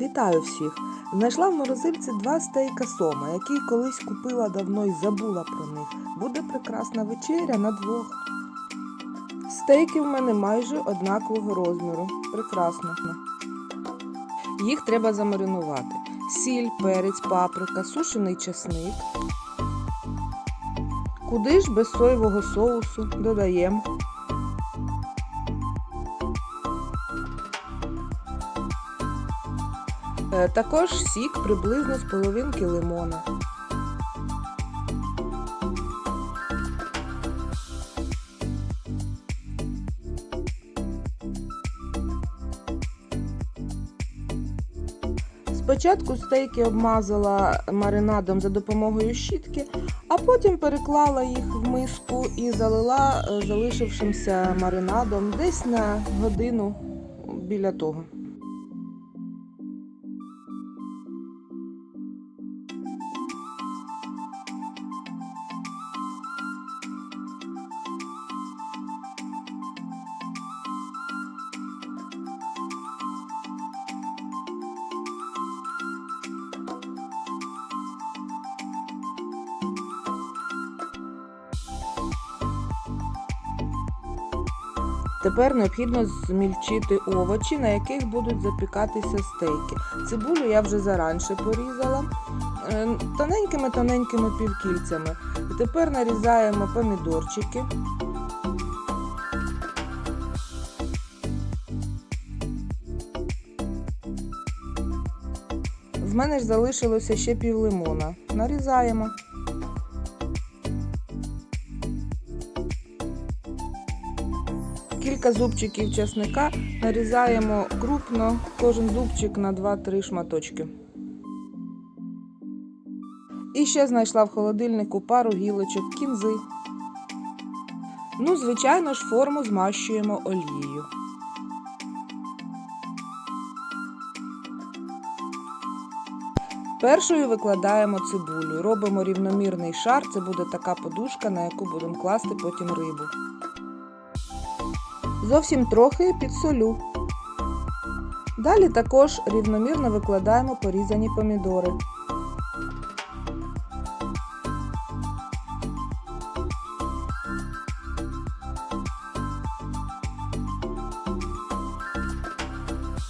Вітаю всіх! Знайшла в морозильці два стейка сома, які колись купила давно і забула про них. Буде прекрасна вечеря на двох. Стейки в мене майже однакового розміру. Прекрасно. Їх треба замаринувати. Сіль, перець, паприка, сушений часник. Куди ж без соєвого соусу додаємо. Також сік приблизно з половинки лимона. Спочатку стейки обмазала маринадом за допомогою щітки, а потім переклала їх в миску і залила е, залишившимся маринадом десь на годину біля того. Тепер необхідно змільчити овочі, на яких будуть запікатися стейки. Цибулю я вже заранше порізала тоненькими-тоненькими півкільцями. Тепер нарізаємо помідорчики. В мене ж залишилося ще пів лимона. Нарізаємо. Кілька зубчиків чесника нарізаємо крупно, кожен зубчик на 2-3 шматочки. І ще знайшла в холодильнику пару гілочок кінзи. Ну, звичайно ж, форму змащуємо олією. Першою викладаємо цибулю. Робимо рівномірний шар, це буде така подушка, на яку будемо класти потім рибу. Зовсім трохи підсолю. Далі також рівномірно викладаємо порізані помідори.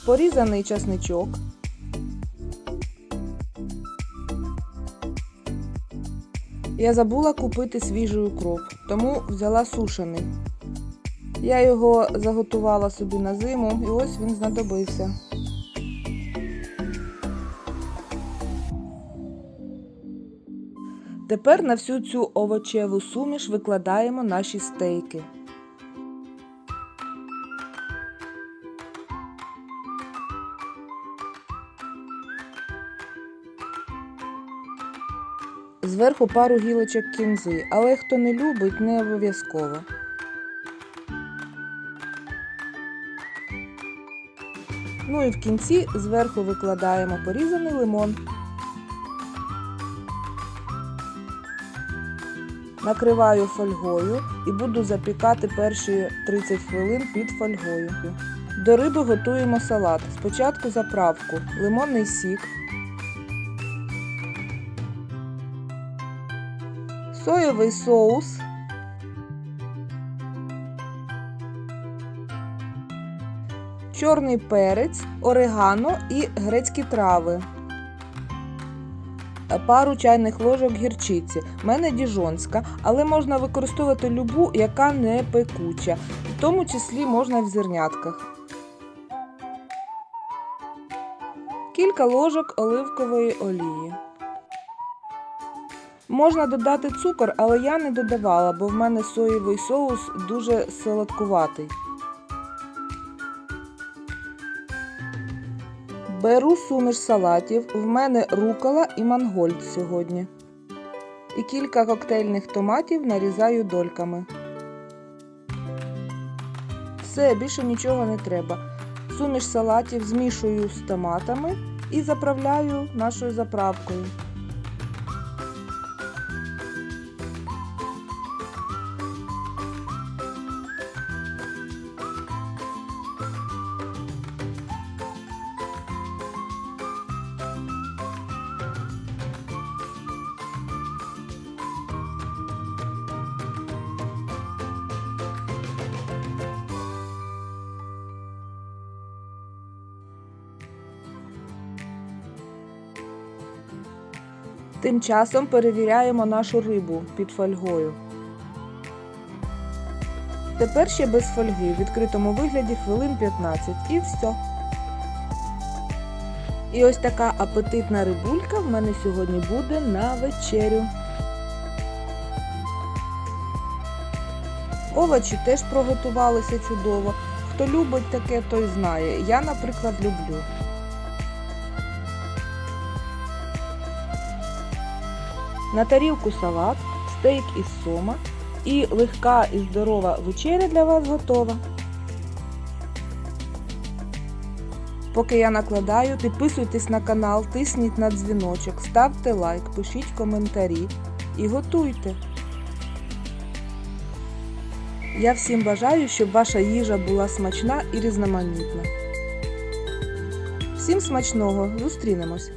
Порізаний часничок. Я забула купити свіжий укроп, тому взяла сушений. Я його заготувала собі на зиму і ось він знадобився. Тепер на всю цю овочеву суміш викладаємо наші стейки. Зверху пару гілочок кінзи, але хто не любить, не обов'язково. Ну і в кінці зверху викладаємо порізаний лимон. Накриваю фольгою і буду запікати перші 30 хвилин під фольгою. До риби готуємо салат. Спочатку заправку, лимонний сік, соєвий соус. Чорний перець, орегано і грецькі трави. Пару чайних ложок гірчиці. У мене діжонська, але можна використовувати любу, яка не пекуча, в тому числі можна в зернятках. Кілька ложок оливкової олії. Можна додати цукор, але я не додавала, бо в мене соєвий соус дуже солодкуватий. Беру суміш салатів. В мене рукола і мангольд сьогодні. І кілька коктейльних томатів нарізаю дольками. Все, більше нічого не треба. Суміш салатів змішую з томатами і заправляю нашою заправкою. Тим часом перевіряємо нашу рибу під фольгою. Тепер ще без фольги в відкритому вигляді хвилин 15 і все. І ось така апетитна рибулька в мене сьогодні буде на вечерю. Овочі теж приготувалися чудово. Хто любить таке, той знає. Я, наприклад, люблю. На тарілку салат, стейк із сома і легка і здорова вечеря для вас готова. Поки я накладаю, підписуйтесь на канал, тисніть на дзвіночок, ставте лайк, пишіть коментарі і готуйте. Я всім бажаю, щоб ваша їжа була смачна і різноманітна. Всім смачного! Зустрінемось!